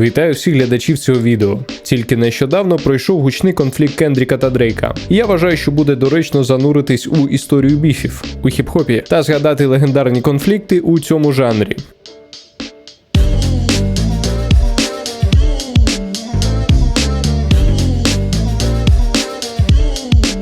Вітаю всіх глядачів цього відео. Тільки нещодавно пройшов гучний конфлікт Кендріка та Дрейка. Я вважаю, що буде доречно зануритись у історію біфів у хіп-хопі та згадати легендарні конфлікти у цьому жанрі.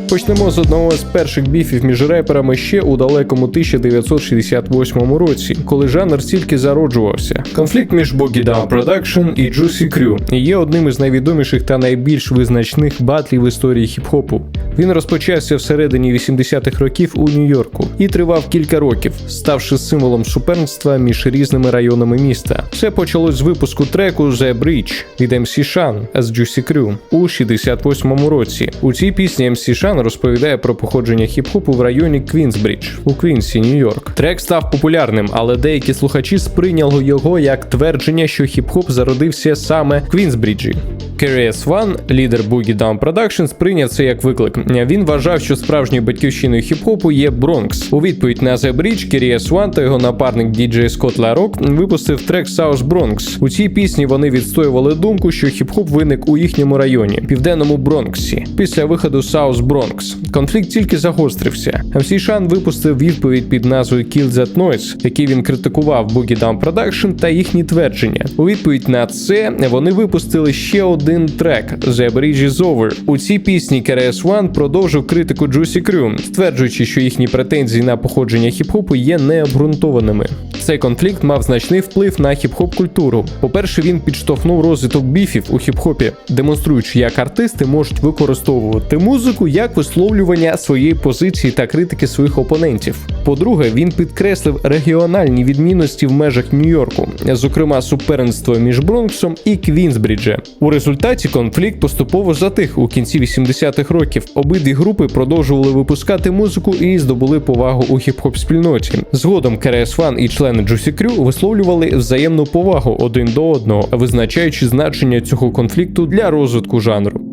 Почнемо з одного з перших біфів між реперами ще у далекому 1968 році, коли жанр тільки зароджувався. Конфлікт між Boogie Down Production і Juicy Crew є одним із найвідоміших та найбільш визначних батлів в історії хіп-хопу. Він розпочався всередині 80-х років у Нью-Йорку і тривав кілька років, ставши символом суперництва між різними районами міста. Все почалось з випуску треку The Bridge від MC Shan з Juicy Crew у 68-му році. У цій пісні MC Shan розповідає про походження хіп-хопу в районі Квінсбридж у Квінсі, Нью-Йорк. Трек став популярним, але деякі слухачі сприйняли його як твердження, що хіп-хоп зародився саме в Квінсбриджі. KRS One, лідер Boogie Down Productions, прийняв це як виклик. Він вважав, що справжньою батьківщиною хіп-хопу є Бронкс. У відповідь на The Bridge, KRS One та його напарник DJ Scott LaRock випустив трек South Bronx. У цій пісні вони відстоювали думку, що хіп-хоп виник у їхньому районі, південному Бронксі. Після виходу South Bronx конфлікт тільки загострився. MC Shan випустив відповідь під назвою Kill That Noise, який він критикував Boogie Down Production та їхні твердження. У відповідь на це вони випустили ще один трек The Bridge Is Over. У цій пісні KRS One продовжив критику Juicy Crew, стверджуючи, що їхні претензії на походження хіп-хопу є необґрунтованими. Цей конфлікт мав значний вплив на хіп-хоп культуру. По-перше, він підштовхнув розвиток біфів у хіп-хопі, демонструючи, як артисти можуть використовувати музику як висловлювання своєї позиції та критики своїх опонентів. По-друге, він підкреслив регіональні відмінності в межах Нью-Йорку, зокрема суперництво між Бронксом і Квінсбріджем. У результаті конфлікт поступово затих у кінці 80-х років. Обидві групи продовжували випускати музику і здобули повагу у хіп-хоп спільноті. Згодом KRS One і члени Juicy Crew висловлювали взаємну повагу один до одного, визначаючи значення цього конфлікту для розвитку жанру.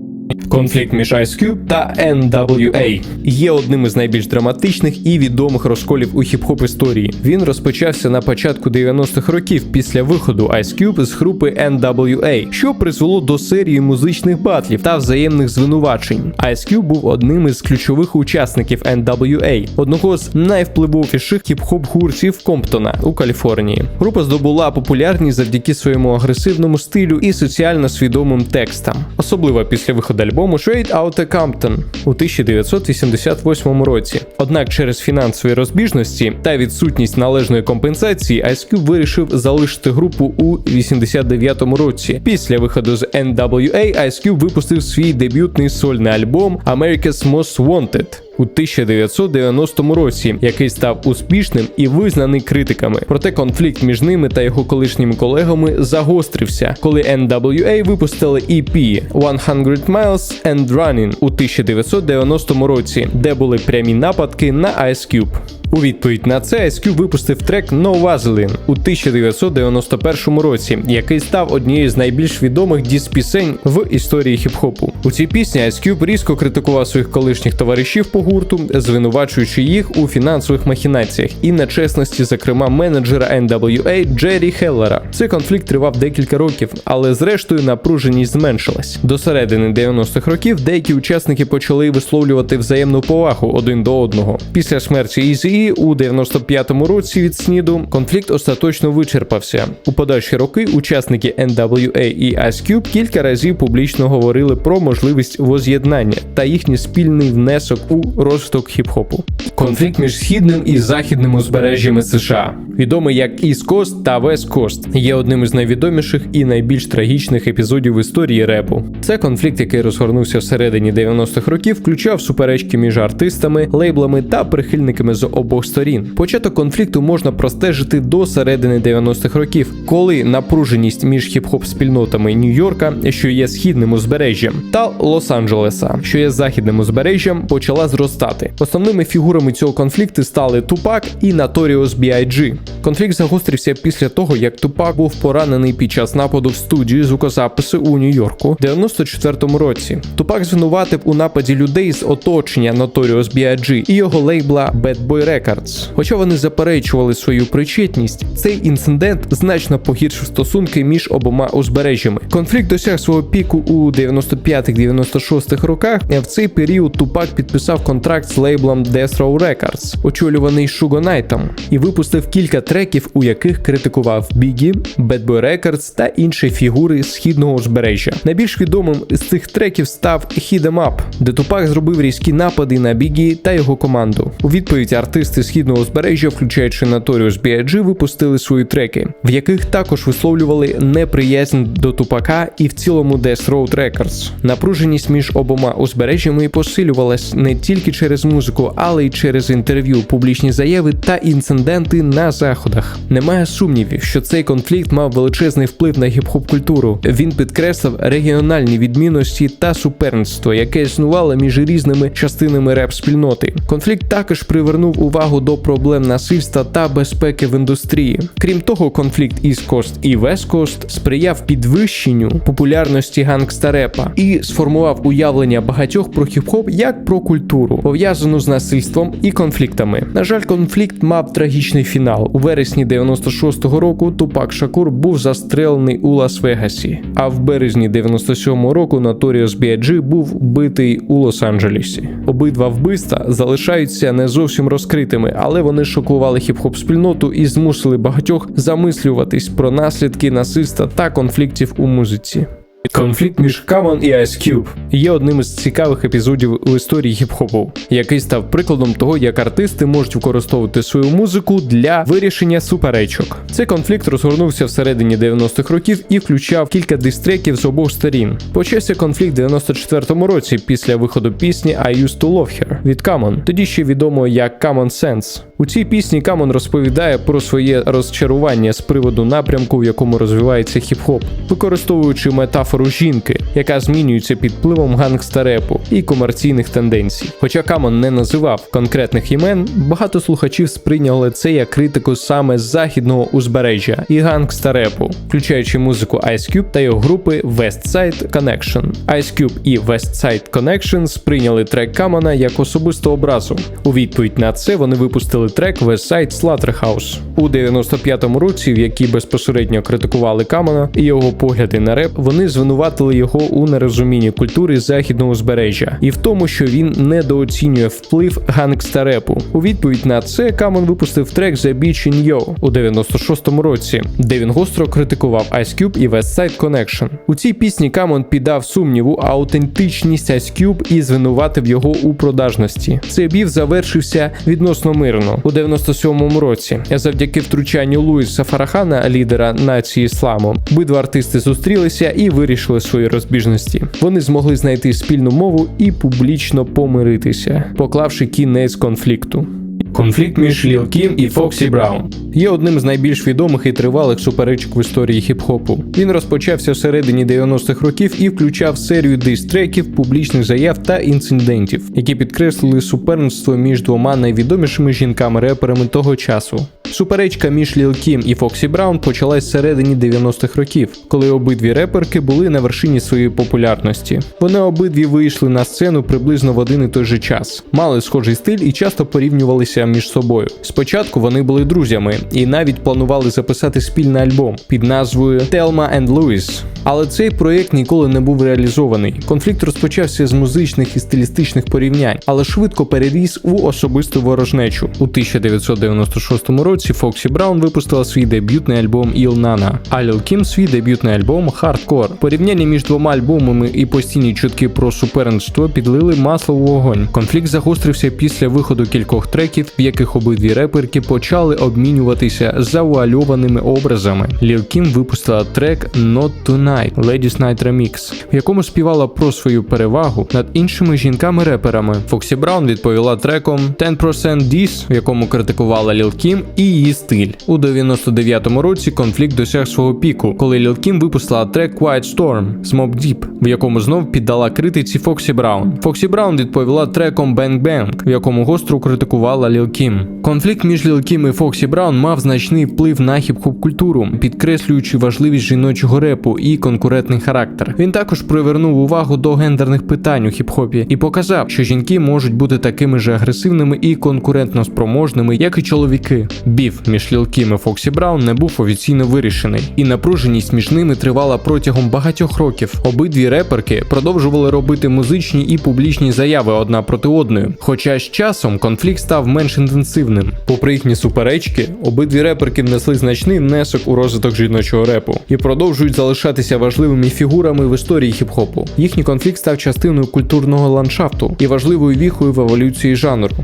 Конфлікт між Ice Cube та NWA є одним із найбільш драматичних і відомих розколів у хіп-хоп історії. Він розпочався на початку 90-х років після виходу Ice Cube з групи NWA, що призвело до серії музичних батлів та взаємних звинувачень. Ice Cube був одним із ключових учасників NWA, одного з найвпливовіших хіп-хоп гуртів Комптона у Каліфорнії. Група здобула популярність завдяки своєму агресивному стилю і соціально свідомим текстам, особливо після виходу альбому Straight Outta Compton у 1988 році. Однак через фінансові розбіжності та відсутність належної компенсації Ice Cube вирішив залишити групу у 89-му році. Після виходу з NWA Ice Cube випустив свій дебютний сольний альбом America's Most Wanted у 1990 році, який став успішним і визнаний критиками. Проте конфлікт між ними та його колишніми колегами загострився, коли NWA випустили EP 100 Miles and Running у 1990 році, де були прямі нападки на Ice Cube. У відповідь на це Cube випустив трек No Vaseline у 1991 році, який став однією з найбільш відомих діс-пісень в історії хіп-хопу. У цій пісні Ice Cube різко критикував своїх колишніх товаришів по гурту, звинувачуючи їх у фінансових махінаціях і нечесності, зокрема менеджера NWA Джері Хеллера. Цей конфлікт тривав декілька років, але зрештою напруженість зменшилась. До середини 90-х років деякі учасники почали висловлювати взаємну повагу один до одного. Після смерті Ізі у 95-му році від СНІДу конфлікт остаточно вичерпався. У подальші роки учасники NWA і Ice Cube кілька разів публічно говорили про можливість воз'єднання та їхній спільний внесок у розвиток хіп-хопу. Конфлікт між східним і західним узбережжями США, відомий як East Coast та West Coast, є одним із найвідоміших і найбільш трагічних епізодів в історії репу. Це конфлікт, який розгорнувся всередині 90-х років, включав суперечки між артистами, лейблами та прихильниками з обох сторін. Початок конфлікту можна простежити до середини 90-х років, коли напруженість між хіп-хоп спільнотами Нью-Йорка, що є східним узбережжям, та Лос-Анджелеса, що є західним узбережжям, почала зростати. Основними фігурами цього конфлікту стали Тупак і Notorious B.I.G. Конфлікт загострився після того, як Тупак був поранений під час нападу в студію звукозапису у Нью-Йорку в 94-му році. Тупак звинуватив у нападі людей з оточення Notorious B.I.G. і його лейбла Bad Boy Records. Хоча вони заперечували свою причетність, цей інцидент значно погіршив стосунки між обома узбережжями. Конфлікт досяг свого піку у 95-96 роках. В цей період Тупак підписав контракт з лейблом Death Row Records, очолюваний Шуго Найтом, і випустив кілька треків, у яких критикував Бігі, Bad Boy Records та інші фігури східного узбережжя. Найбільш відомим з цих треків став Hit Up, де Тупак зробив різкі напади на Бігі та його команду. У відповідь артисти східного узбережжя, включаючи Notorious B.I.G., випустили свої треки, в яких також висловлювали неприязнь до Тупака і в цілому Death Road Records. Напруженість між обома узбережжями посилювалась не тільки через музику, але й через інтерв'ю, публічні заяви та інциденти на заходах. Немає сумнівів, що цей конфлікт мав величезний вплив на гіп-хоп культуру. Він підкреслив регіональні відмінності та суперництво, яке існувало між різними частинами реп-спільноти. Конфлікт також привернув увагу до проблем насильства та безпеки в індустрії. Крім того, конфлікт East Coast і West Coast сприяв підвищенню популярності гангстарепа і сформував уявлення багатьох про хіп-хоп як про культуру, пов'язану з насильством і конфліктами. На жаль, конфлікт мав трагічний фінал. У вересні 96-го року Тупак Шакур був застрелений у Лас-Вегасі, а в березні 97-го року Notorious B.I.G. був вбитий у Лос-Анджелесі. Обидва вбивства залишаються не зовсім розкритими, але вони шокували хіп-хоп спільноту і змусили багатьох замислюватись про наслідки насильства та конфліктів у музиці. Конфлікт між Камон і Ice Cube є одним із цікавих епізодів у історії хіп-хопу, який став прикладом того, як артисти можуть використовувати свою музику для вирішення суперечок. Цей конфлікт розгорнувся всередині 90-х років і включав кілька дистреків з обох сторін. Почався конфлікт в 94-му році після виходу пісні I Used to Love Her від Камон, тоді ще відомо як Common Sense. У цій пісні Камон розповідає про своє розчарування з приводу напрямку, в якому розвивається хіп-хоп, використовуючи метафору жінки, яка змінюється під впливом гангстарепу і комерційних тенденцій. Хоча Камон не називав конкретних імен, багато слухачів сприйняли це як критику саме західного узбережжя і гангстарепу, включаючи музику Ice Cube та його групи West Side Connection. Ice Cube і West Side Connection сприйняли трек Камона як особисту образу. У відповідь на це вони випустили трек West Side Slaughterhouse. у 95-му році, в якій безпосередньо критикували Камона і його погляди на реп, вони звинуватили його у нерозумінні культури західного узбережжя і в тому, що він недооцінює вплив гангстарепу. У відповідь на це Камон випустив трек The Beach in Yo у 96-му році, де він гостро критикував Ice Cube і West Side Connection. У цій пісні Камон піддав сумніву аутентичність Ice Cube і звинуватив його у продажності. Цей бів завершився відносно мирно у 97-му році. Завдяки втручанню Луїса Фарахана, лідера нації ісламу, обидва артисти зустрілися і вирішили свої розбіжності. Вони змогли знайти спільну мову і публічно помиритися, поклавши кінець конфлікту. Конфлікт між Ліл Кім і Фоксі Браун є одним з найбільш відомих і тривалих суперечок в історії хіп-хопу. Він розпочався в середині 90-х років і включав серію дистреків, публічних заяв та інцидентів, які підкреслили суперництво між двома найвідомішими жінками-реперами того часу. Суперечка між Ліл Кім і Фоксі Браун почалась середині 90-х років, коли обидві реперки були на вершині своєї популярності. Вони обидві вийшли на сцену приблизно в один і той же час, мали схожий стиль і часто порівнювалися між собою. Спочатку вони були друзями і навіть планували записати спільний альбом під назвою Thelma and Louise. Але цей проєкт ніколи не був реалізований. Конфлікт розпочався з музичних і стилістичних порівнянь, але швидко переріс у особисту ворожнечу. У 1996 році Фоксі Браун випустила свій дебютний альбом Іл Нана, а Ліл Кім свій дебютний альбом Hardcore. Порівняння між двома альбомами і постійні чутки про суперництво підлили масло в вогонь. Конфлікт загострився після виходу кількох треків, в яких обидві реперки почали обмінюватися завуальованими образами. Ліл Кім випустила трек Not Tonight Night Ladies Night Remix, в якому співала про свою перевагу над іншими жінками-реперами. Фоксі Браун відповіла треком 10% Diss, в якому критикувала Ліл Кім і її стиль. У 99-му році конфлікт досяг свого піку, коли Ліл Кім випустила трек Quiet Storm Mob Deep, в якому знов піддала критиці Фоксі Браун. Фоксі Браун відповіла треком Bang Bang, в якому гостро критикувала Ліл Кім. Конфлікт між Ліл Кім і Фоксі Браун мав значний вплив на хіп-хоп культуру, підкреслюючи важливість жіночого репу і конкурентний характер. Він також привернув увагу до гендерних питань у хіп-хопі і показав, що жінки можуть бути такими ж агресивними і конкурентно спроможними, як і чоловіки. Біф між Ліл Кім і Фоксі Браун не був офіційно вирішений, і напруженість між ними тривала протягом багатьох років. Обидві реперки продовжували робити музичні і публічні заяви одна проти одної. Хоча з часом конфлікт став менш інтенсивним. Попри їхні суперечки, обидві реперки внесли значний внесок у розвиток жіночого репу і продовжують залишатися важливими фігурами в історії хіп-хопу. Їхній конфлікт став частиною культурного ландшафту і важливою віхою в еволюції жанру.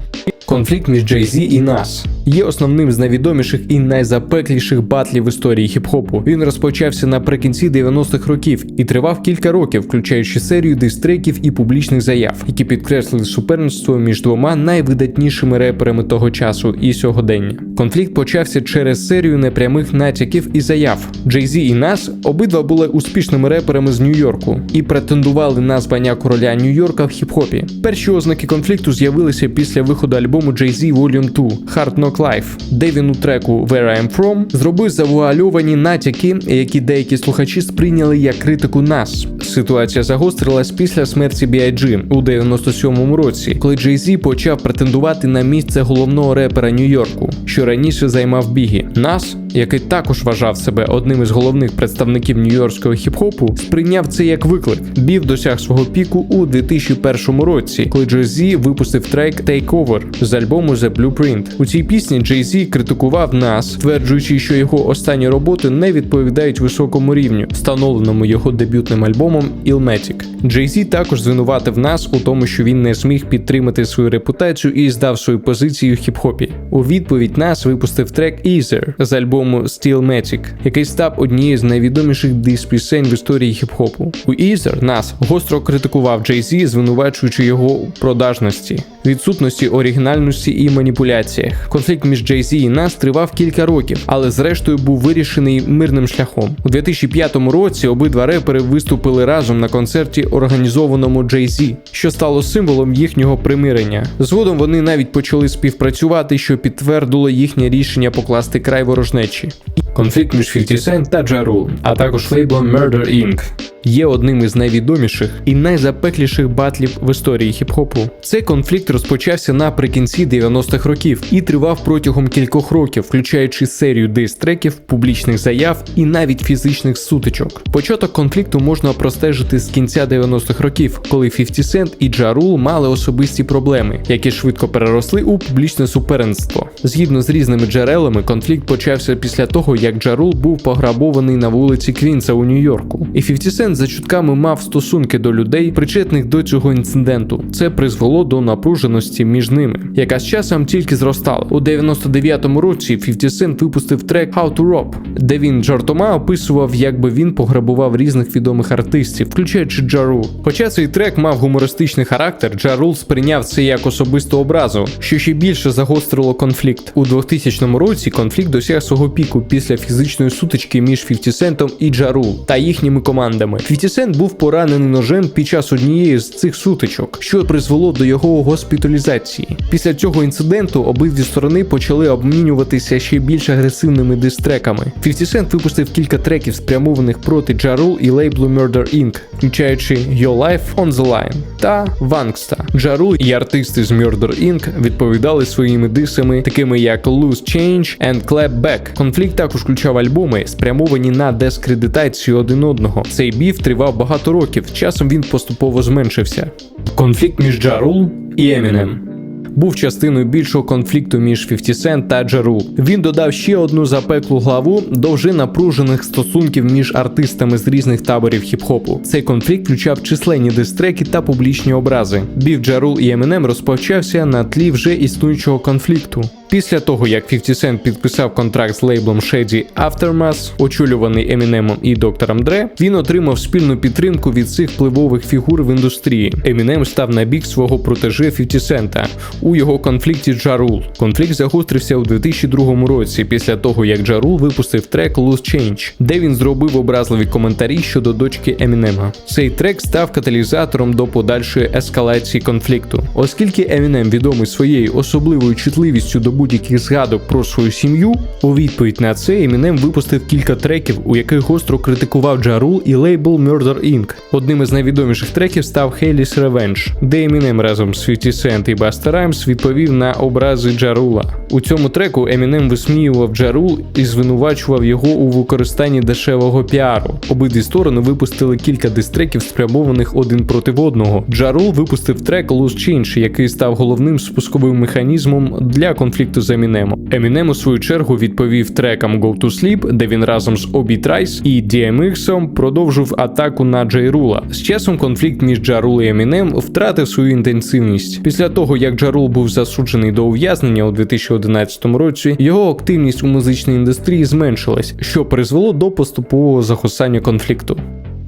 Конфлікт між Jay-Z і Нас є основним з найвідоміших і найзапекліших батлів в історії хіп-хопу. Він розпочався наприкінці 90-х років і тривав кілька років, включаючи серію дистреків і публічних заяв, які підкреслили суперництво між двома найвидатнішими реперами того часу і сьогодення. Конфлікт почався через серію непрямих натяків і заяв. Jay-Z і Нас обидва були успішними реперами з Нью-Йорку і претендували на звання короля Нью-Йорка в хіп-хопі. Перші ознаки конфлікту з'явилися після виходу альбому Jay-Z Volume 2 Hard Knock Life, де він у треку Where I Am From зробив завуальовані натяки, які деякі слухачі сприйняли як критику нас. Ситуація загострилась після смерті B.I.G. у 97-му році, коли Jay-Z почав претендувати на місце головного репера Нью-Йорку, що раніше займав Бігі. Нас, який також вважав себе одним із головних представників нью-йоркського хіп-хопу, сприйняв це як виклик. Бів досяг свого піку у 2001 році, коли Jay-Z випустив трек Take Over з альбому The Blueprint. У цій пісні Jay-Z критикував нас, стверджуючи, що його останні роботи не відповідають високому рівню, встановленому його дебютним альбомом Illmatic. Jay-Z також звинуватив нас у тому, що він не зміг підтримати свою репутацію і здав свою позицію в хіп-хопі. У відповідь нас випустив трек Easer з альбому Steelmatic, який став однією з найвідоміших дис-пісень в історії хіп-хопу. У Easer нас гостро критикував Jay-Z, звинувачуючи його у продажності, відсутності оригінальності і маніпуляціях. Конфлікт між Jay-Z і нас тривав кілька років, але зрештою був вирішений мирним шляхом. У 2005 році обидва репери виступили разом на концерті, організованому Jay-Z, що стало символом їхнього примирення. Згодом вони навіть почали співпрацювати, що підтвердило їхнє рішення покласти край ворожнечі. Конфлікт між 50 Cent та Ja а також лейблом Murder Inc. є одним із найвідоміших і найзапекліших батлів в історії хіп-хопу. Цей конфлікт розпочався наприкінці 90-х років і тривав протягом кількох років, включаючи серію дис-треків, публічних заяв і навіть фізичних сутичок. Початок конфлікту можна простежити з кінця 90-х років, коли 50 Cent і Rule мали особисті проблеми, які швидко переросли у публічне суперництво. Згідно з різними джерелами, конфлікт почався після того, як Rule був пограбований на вулиці Квінса у Нью-Йорку. І 50 Cent за чутками мав стосунки до людей, причетних до цього інциденту. Це призвело до напруженості між ними, яка з часом тільки зростала. У 99-му році 50 Cent випустив трек How to Rob, де він жартома описував, якби він пограбував різних відомих артистів, включаючи Rule. Хоча цей трек мав гумористичний характер, Rule сприйняв це як особисту образу, що ще більше загострило конфлікт. У 2000 році конфлікт досяг свого піку після фізичної сутички між 50 Cent і Rule та їхніми командами. 50 Cent був поранений ножем під час однієї з цих сутичок, що призвело до його госпіталізації. Після цього інциденту обидві сторони почали обмінюватися ще більш агресивними дистреками. 50 Cent випустив кілька треків, спрямованих проти Джарул і лейблу Murder Inc., включаючи Your Life on the Line та Вангста. Джару і артисти з Murder Inc. відповідали своїми дисами, такими як Loose Change and Clap Back. Конфлікт також включав альбоми, спрямовані на дискредитацію один одного. Цей біф тривав багато років. Часом він поступово зменшився. Конфлікт між Джару і Eminem був частиною більшого конфлікту між 50 Cent та Джеру. Він додав ще одну запеклу главу до вже напружених стосунків між артистами з різних таборів хіп-хопу. Цей конфлікт включав численні дистреки та публічні образи. Біф Ja і Eminem розпочався на тлі вже існуючого конфлікту. Після того, як 50 Cent підписав контракт з лейблом Shady Aftermath, очолюваний Емінемом і доктором Дре, він отримав спільну підтримку від цих впливових фігур в індустрії. Емінем став на бік свого протеже 50 Cent у його конфлікті Джарул. Конфлікт загострився у 2002 році, після того як Джарул випустив трек Loose Change, де він зробив образливі коментарі щодо дочки Емінема. Цей трек став каталізатором до подальшої ескалації конфлікту, оскільки Емінем відомий своєю особливою чутливістю до будь-яких згадок про свою сім'ю. У відповідь на це Емінем випустив кілька треків, у яких гостро критикував Джарул і лейбл Murder Inc. Одним із найвідоміших треків став Хейліс Revenge, де Емінем разом з 50 Cent і Баста Раймс відповів на образи Джарула. У цьому треку Емінем висміював Джарул і звинувачував його у використанні дешевого піару. Обидві сторони випустили кілька дистреків, спрямованих один проти одного. Джарул випустив трек Loose Change, який став головним спусковим механізмом для конфлікту з Емінемом. Емінем у свою чергу відповів трекам Go to Sleep, де він разом з Обі Трайс і DMX продовжив атаку на Джейрула. З часом конфлікт між Джарул і Емінем втратив свою інтенсивність. Після того, як Джарул був засуджений до ув'язнення у 2011 році, його активність у музичній індустрії зменшилась, що призвело до поступового загосання конфлікту.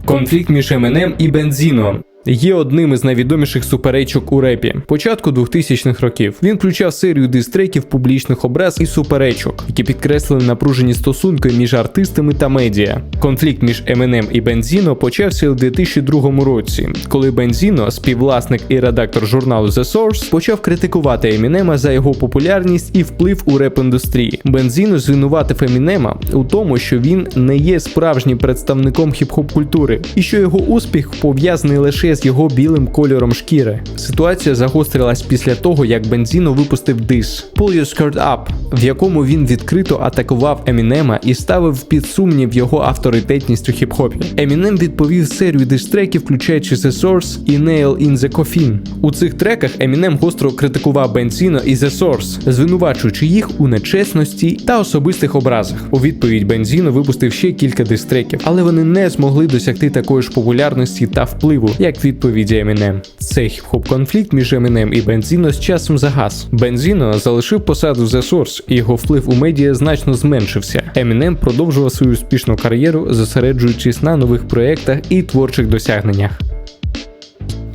Конфлікт між Емінем і Бензіно. Є одним із найвідоміших суперечок у репі початку 2000-х років. Він включав серію дистреків, публічних образ і суперечок, які підкреслили напружені стосунки між артистами та медіа. Конфлікт між Eminem і Бензіно почався у 2002 році, коли Бензіно, співвласник і редактор журналу The Source, почав критикувати Емінема за його популярність і вплив у реп-індустрії. Бензіно звинуватив Емінема у тому, що він не є справжнім представником хіп-хоп культури, і що його успіх пов'язаний лише з його білим кольором шкіри. Ситуація загострилась після того, як Бензіно випустив дис Pull Your Skirt Up, в якому він відкрито атакував Емінема і ставив під сумнів його авторитетність у хіп-хопі. Емінем відповів серію дистреків, включаючи The Source і Nail in the Coffin. У цих треках Емінем гостро критикував Бензіно і The Source, звинувачуючи їх у нечесності та особистих образах. У відповідь Бензіно випустив ще кілька дистреків, але вони не змогли досягти такої ж популярності та впливу, як відповіді Емінем. Цей хіп-хоп конфлікт між Емінем і Бензіно з часом загас. Бензіно залишив посаду The Source, і його вплив у медіа значно зменшився. Емінем продовжував свою успішну кар'єру, зосереджуючись на нових проєктах і творчих досягненнях.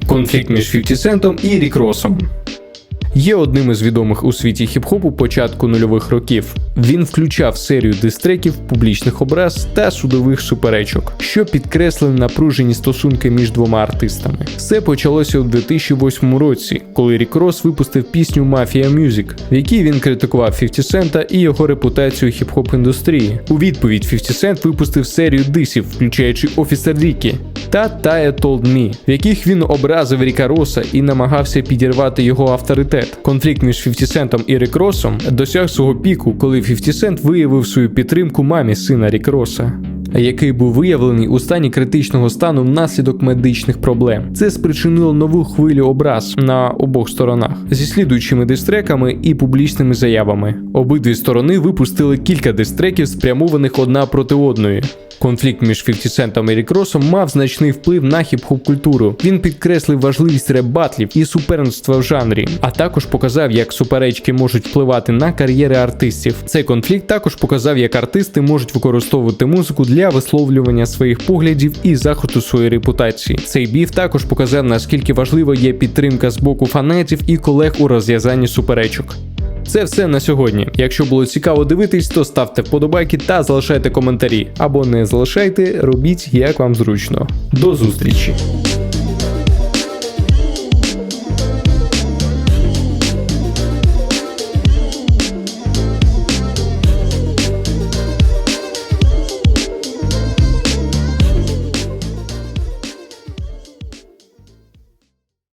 Конфлікт між 50 Центом і Рік Росом. Є одним із відомих у світі хіп-хопу початку нульових років. Він включав серію дистреків, публічних образ та судових суперечок, що підкреслили напружені стосунки між двома артистами. Все почалося у 2008 році, коли Рік Рос випустив пісню Mafia Music, в якій він критикував 50 Цента і його репутацію хіп-хоп індустрії. У відповідь 50 Cent випустив серію дисів, включаючи Officer Рікі та Told Me, в яких він образив Ріка Роса і намагався підірвати його авторитет. Конфлікт між 50 Центом і Рік Росом досяг свого піку, коли 50 Cent виявив свою підтримку мамі сина Рік Роса. Який був виявлений у стані критичного стану внаслідок медичних проблем. Це спричинило нову хвилю образ на обох сторонах зі слідуючими дистреками і публічними заявами. Обидві сторони випустили кілька дистреків, спрямованих одна проти одної. Конфлікт між 50 Центом і Рік Росом мав значний вплив на хіп-хоп культуру. Він підкреслив важливість реп-батлів і суперництва в жанрі, а також показав, як суперечки можуть впливати на кар'єри артистів. Цей конфлікт також показав, як артисти можуть використовувати музику для висловлювання своїх поглядів і захисту своєї репутації. Цей біф також показав, наскільки важливо є підтримка з боку фанатів і колег у розв'язанні суперечок. Це все на сьогодні. Якщо було цікаво дивитись, то ставте вподобайки та залишайте коментарі. Або не залишайте, робіть як вам зручно. До зустрічі!